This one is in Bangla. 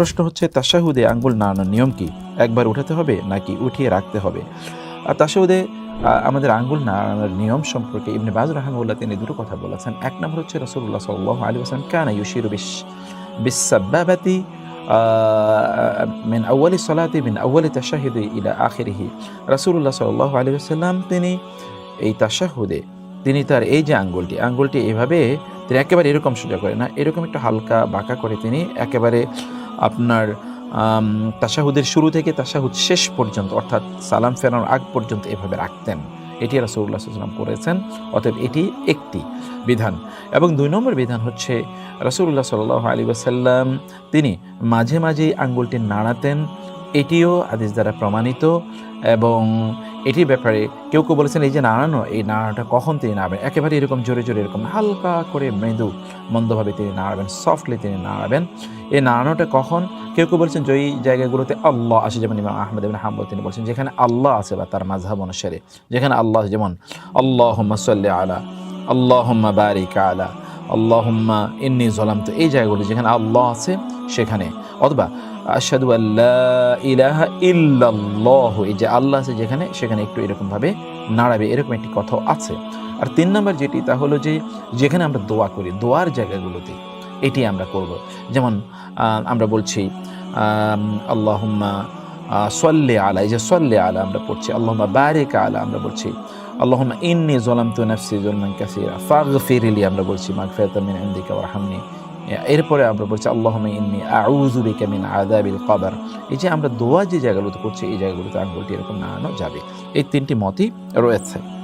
প্রশ্ন হচ্ছে, তাশাহুদে আঙ্গুল নাড়ানোর নিয়ম কি? একবার উঠাতে হবে নাকি উঠিয়ে রাখতে হবে? আর তাশাহুদে আমাদের আঙ্গুল নাড়ানোর নিয়ম সম্পর্কে ইবনে বাজ রাহমুল্লাহ তিনি দুটো কথা বলেছেন। এক নম্বর হচ্ছে রসুল্লাহ সাল্লাহ আলী আসলাম কানা ইউশিরু বিশ বিসাবাবাতি মিন আউ্বালি সলাতি, মিন আউ্বালি তাশাহিদি ইলা আখিরিহি। রাসূলুল্লাহ সাল্লাল্লাহু আলাইহি ওয়াসাল্লাম তিনি এই তাশাহুদে, তিনি তার এই যে আঙ্গুলটি আঙ্গুলটি এভাবে তিনি একেবারে এরকম সোজা করে না, এরকম একটু হালকা বাঁকা করে তিনি একেবারে আপনার তাশাহুদের শুরু থেকে তাশাহুদ শেষ পর্যন্ত, অর্থাৎ সালাম ফেরানোর আগ পর্যন্ত এভাবে রাখতেন। এটি রাসূলুল্লাহ সাল্লাম করেছেন, অতএব এটি একটি বিধান। এবং দুই নম্বর বিধান হচ্ছে, রাসূলুল্লাহ সাল্লাহ আলী ওয়াসাল্লাম তিনি মাঝে মাঝেই আঙ্গুলটি নাড়াতেন। এটিও আদেশ দ্বারা প্রমাণিত এবং এটির ব্যাপারে কেউ কেউ বলেছেন, এই যে নাড়ানো, এই নাড়ানোটা কখন তিনি নাড়াবেন? একেবারে এরকম জোরে জোরে, এরকম হালকা করে মৃদু, মন্দভাবে তিনি নাড়াবেন সফটলি তিনি নাড়াবেন। এই নাড়ানোটা কখন? কেউ কেউ বলছেন যে জায়গাগুলোতে আল্লাহ আসে, যেমন ইমাম আহমদ ইবিন হাম্বল তিনি বলছেন, যেখানে আল্লাহ আছে বা তার মাঝহাব অনুসারে, যেখানে আল্লাহ যেমন আল্লাহ সাল্লি আলা আল্লাহ বারিক আলা, আল্লাহুম্মা ইন্নি জলাম তো এই জায়গাগুলো যেখানে আল্লাহ আছে সেখানে। অথবা, আশহাদু আল্লাহ ইল্লাল্লাহ, এই যে আল্লাহ আছে যেখানে, সেখানে একটু এরকমভাবে নাড়াবে, এরকম একটি কথাও আছে। আর তিন নম্বর যেটি, তা হলো যে, যেখানে আমরা দোয়া করি, দোয়ার জায়গাগুলোতে এটি আমরা করব। যেমন আমরা বলছি আল্লাহুম্মা সল্লে আলা, এই যে সল্লে আলা আমরা পড়ছি, আল্লাহুম্মা বারিক আলা আমরা বলছি, আল্লাহুম্মা ইন্নি জলামতু নাফসি জলমান কাসিরা কাসীরা ফাগফিরলি আমরা বলছি মাগফিরাতাম মিন ইনদিকা ওয়ারহামনি এরপরে আমরা বলছি আল্লাহ ইন্নি আউযু বিকা মিন আদাবিল কবর। এই যে আমরা দোয়া যে জায়গাগুলোতে করছি, এই জায়গাগুলোতে আঙ্গুলটি এরকম নাড়ানো যাবে। এই তিনটি মতই রয়েছে।